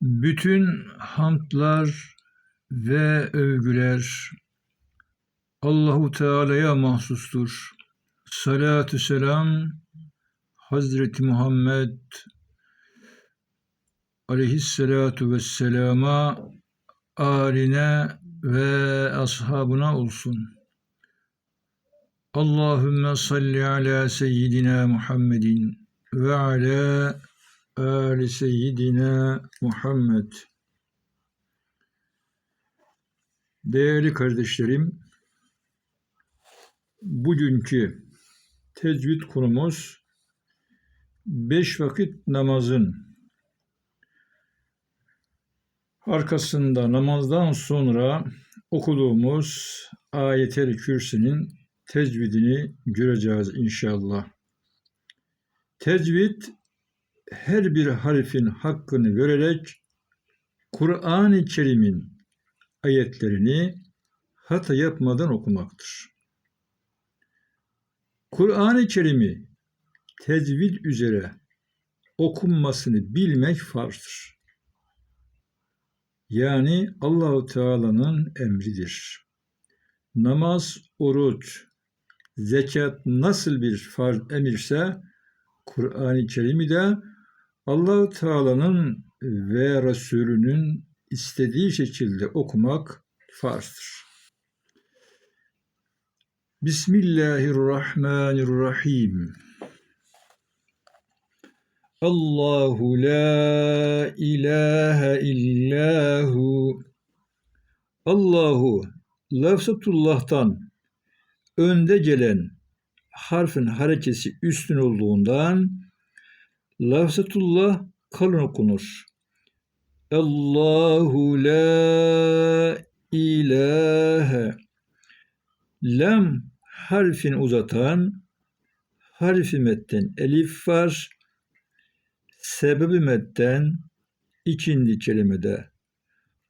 Bütün hamdlar ve övgüler Allahu Teala'ya mahsustur. Salatü selam Hazreti Muhammed aleyhissalatu vesselama aline ve ashabına olsun. Allahümme salli ala seyyidina Muhammedin ve ala ali seyyidina Muhammed. Değerli kardeşlerim, bugünkü tecvid konumuz beş vakit namazın arkasında namazdan sonra okuduğumuz ayet-el kürsünün tecvidini göreceğiz inşallah. Tecvid her bir harfin hakkını vererek Kur'an-ı Kerim'in ayetlerini hata yapmadan okumaktır. Kur'an-ı Kerim'i tecvid üzere okunmasını bilmek farzdır. Yani Allahu Teala'nın emridir. Namaz, oruç, zekat nasıl bir farz emirse Kur'an-ı Kerim'i de Allahu Teala'nın ve Resulünün istediği şekilde okumak farzdır. Bismillahirrahmanirrahim. Allahu la ilahe illahu Allahu lafzatullah'tan önde gelen harfin harekesi üstün olduğundan lafzatullah kalın okunur. Allahu la ilahe lam harfin uzatan harfi metten elif var. Sebebi metten ikinci kelimede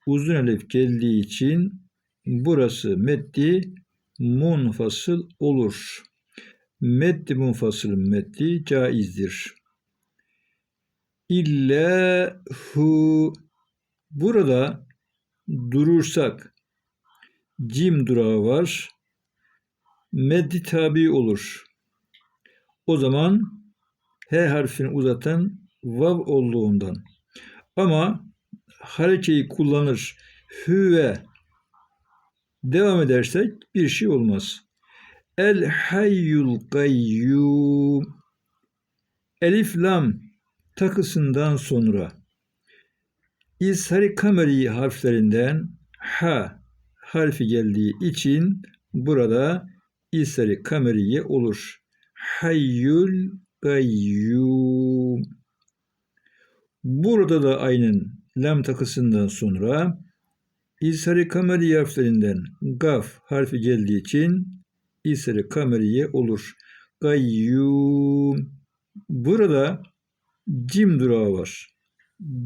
uzun elif geldiği için burası meddi munfasıl olur. Meddi munfasıl meddi caizdir. İlla hu burada durursak cim durağı var. Meddi tabi olur. O zaman H harfini uzatan vav olduğundan. Ama harekeyi kullanır hüve devam edersek bir şey olmaz. El hayyul kayyum Elif lam takısından sonra İshari kameri harflerinden ha harfi geldiği için burada İshari kameriye olur. Hayyul kayyum Burada da aynen lam takısından sonra İshari kameri harflerinden gaf harfi geldiği için İshari kameriye olur. Kayyum Burada cim durağı var.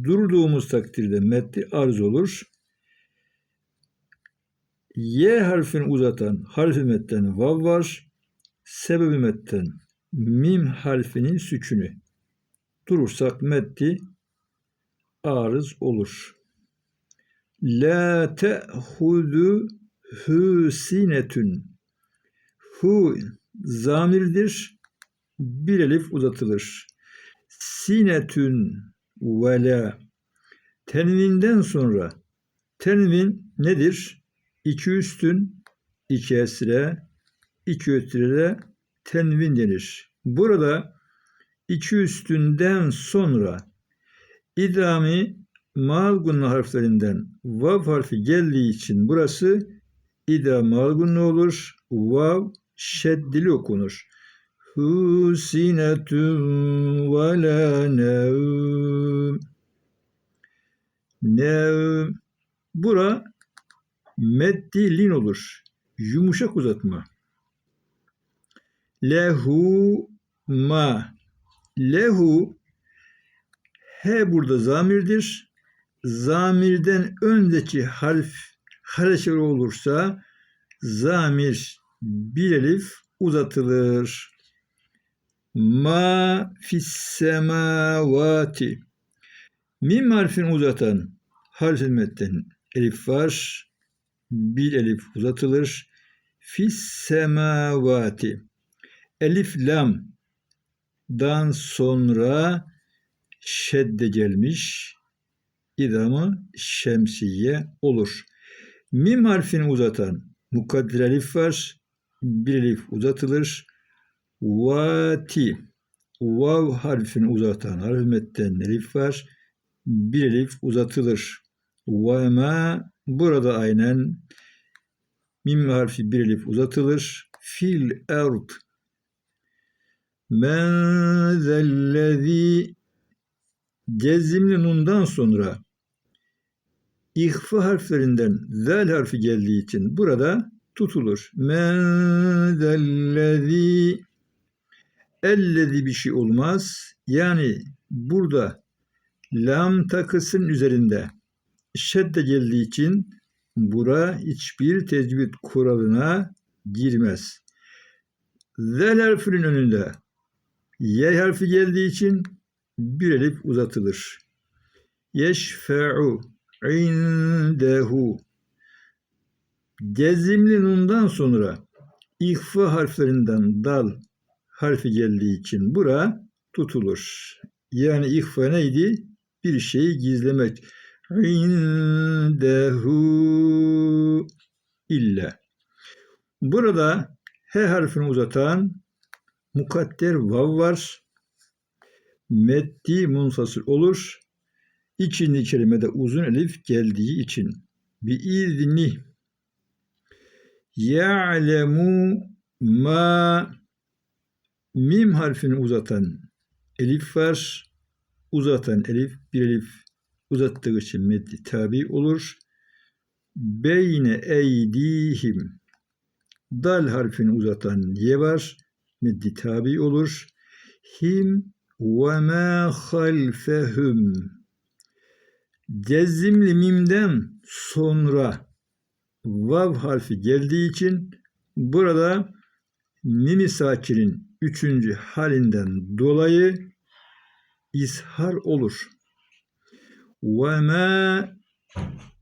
Durduğumuz takdirde metni arz olur. Y harfini uzatan harfi metten vav var. Sebebi metten mim harfinin sükünü. Durursak metni arız olur. La te'hudu hu sinetün. Hu zamirdir. Bir elif uzatılır. Sinetün ve la. Tenvinden sonra tenvin nedir? İki üstün, iki esre, iki ötürede tenvin denir. Burada iki üstünden sonra İdami malgunlu harflerinden vav harfi geldiği için burası ida malgunlu olur. Vav şeddili okunur. Husinetun ve la nevm. Nevm. Bura meddilin olur. Yumuşak uzatma. Lehu ma. Lehu H burada zamirdir. Zamirden öndeki harf harekeli olursa zamir bir elif uzatılır. Ma fis semavati. Mim harfini uzatan harf metten elif var. Bir elif uzatılır. Fis semavati. Elif lam dan sonra şedde gelmiş. İdamı şemsiye olur. Mim harfini uzatan mukadder elif var. Bir elif uzatılır. Vati. Vav harfini uzatan harf metten elif var. Bir elif uzatılır. Ve ma burada aynen mim harfi bir elif uzatılır. Fil erd. Men zellezî cezimli nundan sonra ihfa harflerinden zel harfi geldiği için burada tutulur. Men zellezî ellezi bir şey olmaz. Yani burada lam takısının üzerinde şedde geldiği için bura hiçbir tecvid kuralına girmez. Zel harfinin önünde y harfi geldiği için bir elif uzatılır. Yeşfe'u indehu Cezimli nundan sonra ihfa harflerinden dal harfi geldiği için bura tutulur. Yani ihfa neydi? Bir şeyi gizlemek. İndehu illa. Burada H harfini uzatan mukadder vav var. Meddi munsasır olur. İçindeki kelimede uzun elif geldiği için. Bi izni ya'lemu ma mim harfini uzatan elif var. Uzatan elif bir elif uzattığı için meddi tabi olur. Beyne eydihim dal harfini uzatan ye var. Meddi tabi olur. Him ve ma halfehum cezimli mimden sonra vav harfi geldiği için burada mimi sakinin üçüncü halinden dolayı ishar olur. Ve ma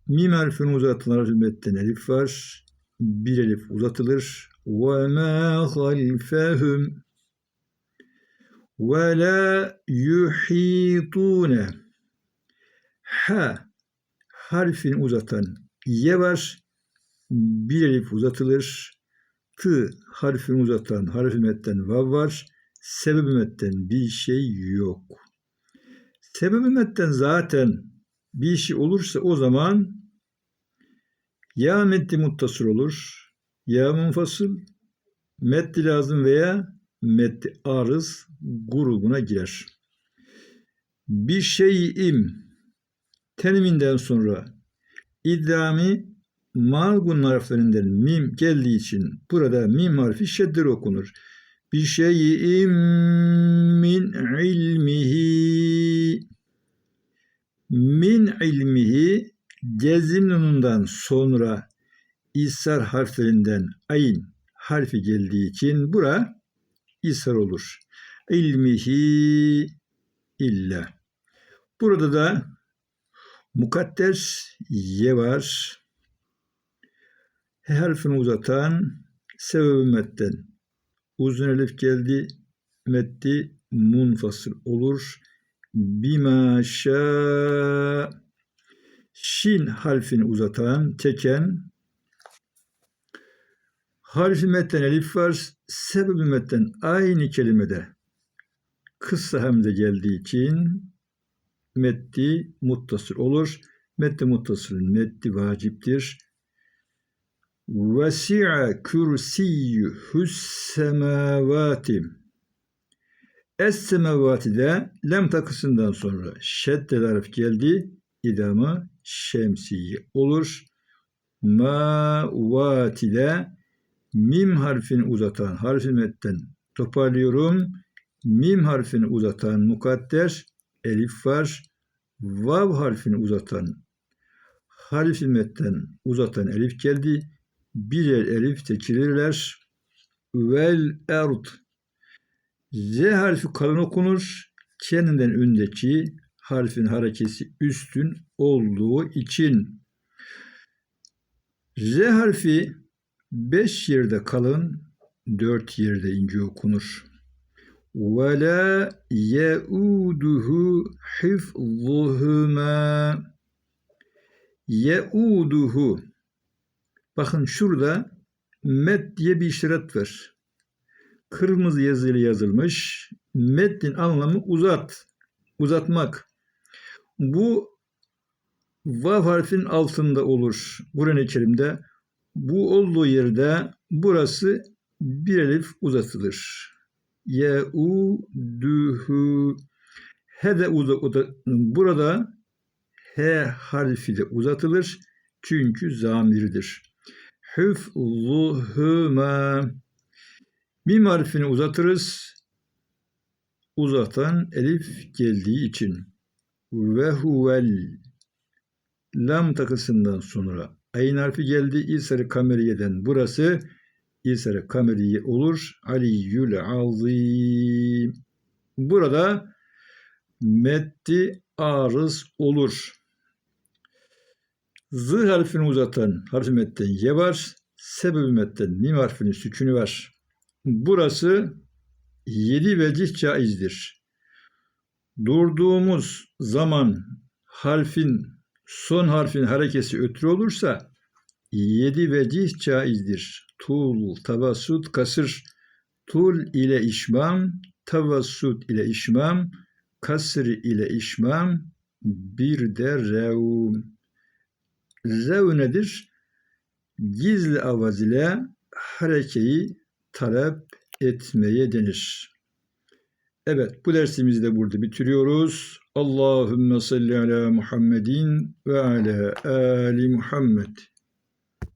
mim harfini uzatılan hizmetten elif var. Bir elif uzatılır. Ve ma halfehum ve la yuhitune ha harfini uzatan ye var. Bir elif uzatılır. Tı harfini uzatan harfi metten vav var. Sebebi metten bir şey yok. Sebebi metten zaten bir şey olursa o zaman ya meddi muttasır olur, ya munfasıl, meddi lazım veya meddi arız grubuna girer. Bir şeyim teniminden sonra idami malgun harflerinden mim geldiği için burada mim harfi şedder okunur. Bir şeyim min ilmihi min ilmihi cezimlunundan sonra isar harflerinden ayn harfi geldiği için bura isar olur. İlmihi illa. Burada da mukadder ye var. H harfini uzatan sebebi metten. Uzun elif geldi. Metti munfasıl olur. Bima şa Şin harfini uzatan, çeken harfi metten elif var. Sebebi metten aynı kelimede kısa hamze geldiği için metti muttasır olur. Metti muttasırın metti vaciptir. Vesi'a kürsiyyühüs semavati. Es semavati de lem takısından sonra şedde harf geldi. İdamı şemsiye olur. Ma de mim harfini uzatan harfi metten toparlıyorum. Mim harfini uzatan mukadder elif var. Vav harfini uzatan harfi metten uzatan elif geldi birer elif seçilirler. Vel erd Z harfi kalın okunur. Kendinden öndeki harfin harekesi üstün olduğu için. Z harfi 5 yerde kalın, 4 yerde ince okunur. Ve la yeuduhu hifzuhuma. Yeuduhu. Bakın şurada met diye bir işaret var. Kırmızı yazıyla yazılmış. Metnin anlamı uzat, uzatmak. Bu vav harfin altında olur. Kur'an-ı Kerim'de bu olduğu yerde burası bir elif uzatılır. Yeuduhu he de uza, burada H harfi de uzatılır. Çünkü zamirdir. Hüfzuhuma Mim harfini uzatırız. Uzatan elif geldiği için. Ve huvel lam takısından sonra ayn harfi geldi. İsarı kameriyeden burası İsarı kameriye olur. Aliyyül azim. Burada meddi arız olur. Z harfini uzatan harfi metten ye var. Sebebi metten mim harfinin sükünü var. Burası yedi vecih caizdir. Durduğumuz zaman harfin son harfin harekesi ötürü olursa yedi vecih caizdir. Tul, tavassut, kasır. Tul ile işmam, tavassut ile işmam, kasır ile işmam, bir de rev. Rev nedir? Gizli avaz ile harekeyi talep etmeye denir. Evet bu dersimizi de burada bitiriyoruz. Allahümme salli ala Muhammedin ve ala ali Muhammed.